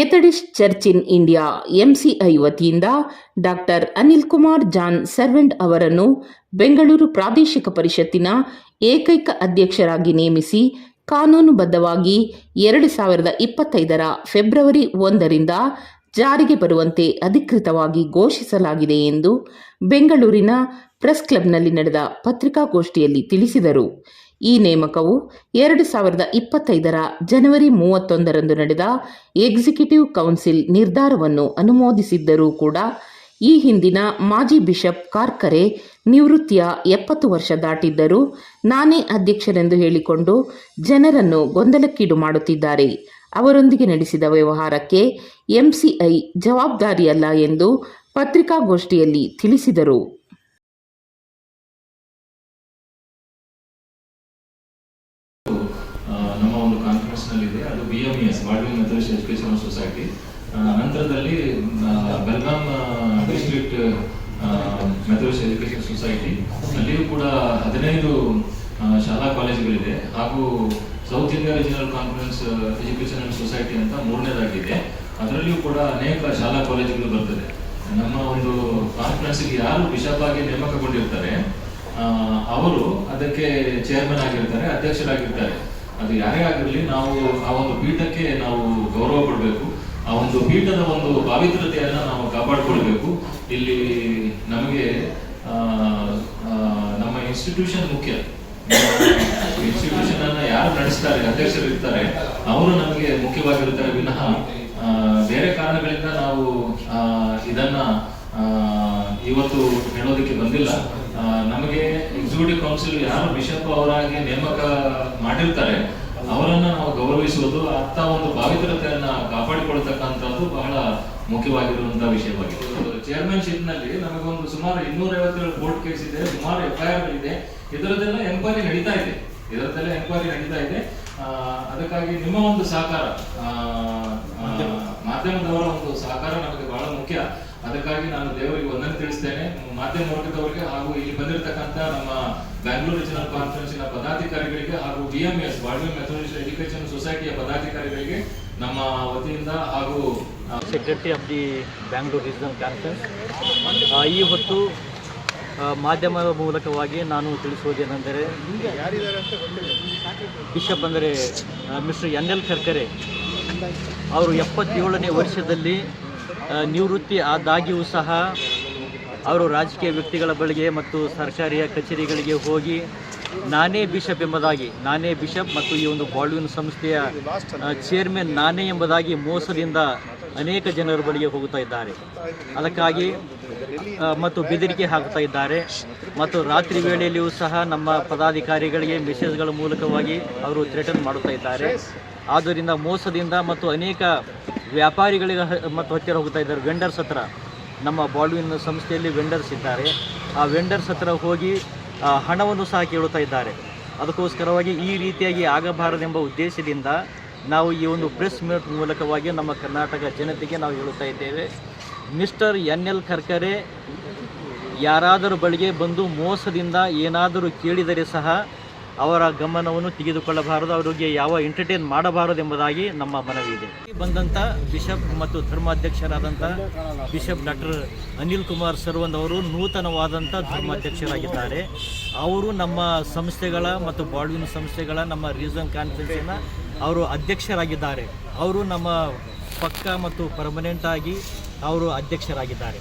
Methodist church in India MCI ವತಿಯಿಂದ doctor Anil Kumar John servant ಅವರನ್ನು ಬೆಂಗಳೂರು ಪ್ರಾದೇಶಿಕ ಪರಿಷತ್ತಿನ ಏಕೈಕ ಅಧ್ಯಕ್ಷರಾಗಿ ನೇಮಿಸಿ ಕಾನೂನುಬದ್ಧವಾಗಿ ಎರಡು ಸಾವಿರದ ಇಪ್ಪತ್ತೈದರ ಫೆಬ್ರವರಿ ಒಂದರಿಂದ ಜಾರಿಗೆ ಬರುವಂತೆ ಅಧಿಕೃತವಾಗಿ ಘೋಷಿಸಲಾಗಿದೆ ಎಂದು ಬೆಂಗಳೂರಿನ ಪ್ರೆಸ್ ಕ್ಲಬ್ನಲ್ಲಿ ನಡೆದ ಪತ್ರಿಕಾಗೋಷ್ಠಿಯಲ್ಲಿ ತಿಳಿಸಿದರು. ಈ ನೇಮಕವು ಎರಡು ಸಾವಿರದ ಇಪ್ಪತ್ತೈದರ ಜನವರಿ ಮೂವತ್ತೊಂದರಂದು ನಡೆದ ಎಕ್ಸಿಕ್ಯೂಟಿವ್ ಕೌನ್ಸಿಲ್ ನಿರ್ಧಾರವನ್ನು ಅನುಮೋದಿಸಿದ್ದರೂ ಕೂಡ ಈ ಹಿಂದಿನ ಮಾಜಿ ಬಿಷಪ್ ಕಾರ್ಕರೆ ನಿವೃತ್ತಿಯ ಎಪ್ಪತ್ತು ವರ್ಷ ದಾಟಿದ್ದರೂ ನಾನೇ ಅಧ್ಯಕ್ಷರೆಂದು ಹೇಳಿಕೊಂಡು ಜನರನ್ನು ಗೊಂದಲಕ್ಕೀಡು ಮಾಡುತ್ತಿದ್ದಾರೆ. ಅವರೊಂದಿಗೆ ನಡೆಸಿದ ವ್ಯವಹಾರಕ್ಕೆ ಎಂಸಿಐ ಜವಾಬ್ದಾರಿಯಲ್ಲ ಎಂದು ಪತ್ರಿಕಾಗೋಷ್ಠಿಯಲ್ಲಿ ತಿಳಿಸಿದರು. ನಲ್ಲಿ ಅದು B M S Baldwin methodist educational society ನಂತರದಲ್ಲಿ Belgaum district methodist education society ಅಲ್ಲಿಯೂ ಕೂಡ ಹದಿನೈದು ಶಾಲಾ ಕಾಲೇಜುಗಳಿದೆ. ಹಾಗೂ south India regional conference educational society ಅಂತ ಮೂರನೇದಾಗಿದೆ. ಅದರಲ್ಲಿಯೂ ಕೂಡ ಅನೇಕ ಶಾಲಾ ಕಾಲೇಜುಗಳು ಬರ್ತದೆ. ನಮ್ಮ ಒಂದು ಕಾನ್ಫರೆನ್ಸ್ಗೆ ಯಾರು ಬಿಷಪ್ ಆಗಿ ನೇಮಕಗೊಂಡಿರ್ತಾರೆ ಅವರು ಅದಕ್ಕೆ ಚೇರ್ಮನ್ ಆಗಿರ್ತಾರೆ, ಅಧ್ಯಕ್ಷರಾಗಿರ್ತಾರೆ. ಅದು ಯಾರೇ ಆಗಿರಲಿ ನಾವು ಆ ಒಂದು ಪೀಠಕ್ಕೆ ನಾವು ಗೌರವ ಕೊಡಬೇಕು. ಆ ಒಂದು ಪೀಠದ ಒಂದು ಪಾವಿತ್ರತೆಯನ್ನ ನಾವು ಕಾಪಾಡಿಕೊಳ್ಬೇಕು. ಇಲ್ಲಿ ನಮಗೆ ನಮ್ಮ ಇನ್ಸ್ಟಿಟ್ಯೂಷನ್ ಮುಖ್ಯ. ಇನ್ಸ್ಟಿಟ್ಯೂಷನ್ ಅನ್ನ ಯಾರು ನಡೆಸ್ತಾರೆ, ಅಧ್ಯಕ್ಷರು ಇರ್ತಾರೆ, ಅವರು ನಮಗೆ ಮುಖ್ಯವಾಗಿರುತ್ತಾರೆ ವಿನಃ ಬೇರೆ ಕಾರಣಗಳಿಂದ ನಾವು ಇದನ್ನ ಇವತ್ತು ಹೇಳೋದಕ್ಕೆ ಬಂದಿಲ್ಲ. ನಮಗೆ ಎಕ್ಸಿಕ್ಯೂಟಿವ್ ಕೌನ್ಸಿಲ್ ಯಾರು ಬಿಷಪ್ ಅವರಾಗಿ ನೇಮಕ ಮಾಡಿರ್ತಾರೆ, ಅವರನ್ನ ನಾವು ಗೌರವಿಸುವುದು ಅಂತ ಒಂದು ಪಾವಿತ್ರತೆಯನ್ನ ಕಾಪಾಡಿಕೊಳ್ತಕ್ಕಂಥದ್ದು ಬಹಳ ಮುಖ್ಯವಾಗಿರುವಂತಹ ವಿಷಯವಾಗಿದೆ. ಚೇರ್ಮನ್ಶಿಪ್ನಲ್ಲಿ ನಮಗೊಂದು ಸುಮಾರು ಇನ್ನೂರ ಐವತ್ತೇಳು ಕೋರ್ಟ್ ಕೇಸ್ ಇದೆ, ಸುಮಾರು ಎಫ್ಐಆರ್ ಇದೆ ಇದರದೆಲ್ಲ ಎಂಕ್ವೈರಿ ನಡೀತಾ ಇದೆ. ಇದರದೆಲ್ಲ ಎಂಕ್ವೈರಿ ನಡೀತಾ ಇದೆ. ಅದಕ್ಕಾಗಿ ನಿಮ್ಮ ಒಂದು ಸಹಕಾರ ಮಾಧ್ಯಮದವರ ಒಂದು ಸಹಕಾರ ನಮಗೆ ಬಹಳ ಮುಖ್ಯ. ಅದಕ್ಕಾಗಿ ನಾನು ದೇವರಿಗೆ ವಂದನೆ ತಿಳಿಸ್ತೇನೆ. ಮಾಧ್ಯಮ ವರ್ಗದವರಿಗೆ ಹಾಗೂ ಇಲ್ಲಿ ಬಂದಿರತಕ್ಕಂತ ನಮ್ಮ ಬ್ಯಾಂಗ್ಳೂರು ಕಾನ್ಫರೆನ್ಸ್ ಕಾನ್ಫರೆನ್ಸಿನ ಪದಾಧಿಕಾರಿಗಳಿಗೆ ಹಾಗೂ ಬಿ ಎಂ ಎಸ್ ಬಾಳ್ವೆ ಮೆಥಡಿಸ್ಟ್ ಎಜುಕೇಶನ್ ಸೊಸೈಟಿಯ ಪದಾಧಿಕಾರಿಗಳಿಗೆ, ನಮ್ಮ ವತಿಯಿಂದ ಹಾಗೂ secretary of the Bangalore regional conference ಈ ಹೊತ್ತು ಮಾಧ್ಯಮದ ಮೂಲಕವಾಗಿ ನಾನು ತಿಳಿಸುವುದೇನೆಂದರೆ ಬಿಷಪ್ ಅಂದರೆ ಮಿಸ್ಟರ್ ಎನ್ ಎಲ್ ಖರ್ಕರೆ ಅವರು ಎಪ್ಪತ್ತೇಳನೇ ವರ್ಷದಲ್ಲಿ ನಿವೃತ್ತಿ ಆದಾಗಿಯೂ ಸಹ ಅವರು ರಾಜಕೀಯ ವ್ಯಕ್ತಿಗಳ ಬಳಿಗೆ ಮತ್ತು ಸರ್ಕಾರಿಯ ಕಚೇರಿಗಳಿಗೆ ಹೋಗಿ ನಾನೇ ಬಿಷಪ್ ಎಂಬುದಾಗಿ, ನಾನೇ ಬಿಷಪ್ ಮತ್ತು ಈ ಒಂದು ಬಾಲ್ವಿನ್ ಸಂಸ್ಥೆಯ ಚೇರ್ಮನ್ ನಾನೇ ಎಂಬುದಾಗಿ ಮೋಸದಿಂದ ಅನೇಕ ಜನರ ಬಳಿಗೆ ಹೋಗುತ್ತಾ ಇದ್ದಾರೆ. ಅದಕ್ಕಾಗಿ ಮತ್ತು ಬೆದರಿಕೆ ಹಾಕುತ್ತಾ ಇದ್ದಾರೆ. ಮತ್ತು ರಾತ್ರಿ ವೇಳೆಯಲ್ಲಿಯೂ ಸಹ ನಮ್ಮ ಪದಾಧಿಕಾರಿಗಳಿಗೆ ಮೆಸೇಜ್ಗಳ ಮೂಲಕವಾಗಿ ಅವರು ಥ್ರೆಟನ್ ಮಾಡುತ್ತಾ ಇದ್ದಾರೆ. ಆದ್ದರಿಂದ ಮೋಸದಿಂದ ಮತ್ತು ಅನೇಕ ವ್ಯಾಪಾರಿಗಳಿಗೆ ಮತ್ತು ಹತ್ತಿರ ಹೋಗ್ತಾ ಇದ್ದಾರೆ. ವೆಂಡರ್ಸ್ ಹತ್ರ. ನಮ್ಮ ಬಾಲ್ವಿನ್ ಸಂಸ್ಥೆಯಲ್ಲಿ ವೆಂಡರ್ಸ್ ಇದ್ದಾರೆ. ಆ ವೆಂಡರ್ಸ್ ಹತ್ರ ಹೋಗಿ ಹಣವನ್ನು ಸಹ ಕೇಳುತ್ತಾ ಇದ್ದಾರೆ. ಅದಕ್ಕೋಸ್ಕರವಾಗಿ ಈ ರೀತಿಯಾಗಿ ಆಗಬಾರದೆಂಬ ಉದ್ದೇಶದಿಂದ ನಾವು ಈ ಒಂದು ಪ್ರೆಸ್ ಮೀಟ್ ಮೂಲಕವಾಗಿ ನಮ್ಮ ಕರ್ನಾಟಕ ಜನತೆಗೆ ನಾವು ಹೇಳುತ್ತಾ ಇದ್ದೇವೆ. ಮಿಸ್ಟರ್ ಎನ್ ಎಲ್ ಖರ್ಕರೆ ಯಾರಾದರೂ ಬಳಿಗೆ ಬಂದು ಮೋಸದಿಂದ ಏನಾದರೂ ಕೇಳಿದರೆ ಸಹ ಅವರ ಗಮನವನ್ನು ತೆಗೆದುಕೊಳ್ಳಬಾರದು, ಅವರಿಗೆ ಯಾವ ಎಂಟರ್ಟೈನ್ ಮಾಡಬಾರದು ಎಂಬುದಾಗಿ ನಮ್ಮ ಮನವಿ ಇದೆ. ಬಂದಂಥ ಬಿಷಪ್ ಮತ್ತು ಧರ್ಮಾಧ್ಯಕ್ಷರಾದಂಥ bishop doctor Anil Kumar servant ಅವರು ನೂತನವಾದಂಥ ಧರ್ಮಾಧ್ಯಕ್ಷರಾಗಿದ್ದಾರೆ. ಅವರು ನಮ್ಮ ಸಂಸ್ಥೆಗಳ ಮತ್ತು ಬಾಳ್ವಿನ ಸಂಸ್ಥೆಗಳ, ನಮ್ಮ ರೀಸನ್ ಕಾನ್ಫರೆನ್ಸಿನ ಅವರು ಅಧ್ಯಕ್ಷರಾಗಿದ್ದಾರೆ. ಅವರು ನಮ್ಮ ಪಕ್ಕ ಮತ್ತು ಪರ್ಮನೆಂಟ್ ಆಗಿ ಅವರು ಅಧ್ಯಕ್ಷರಾಗಿದ್ದಾರೆ.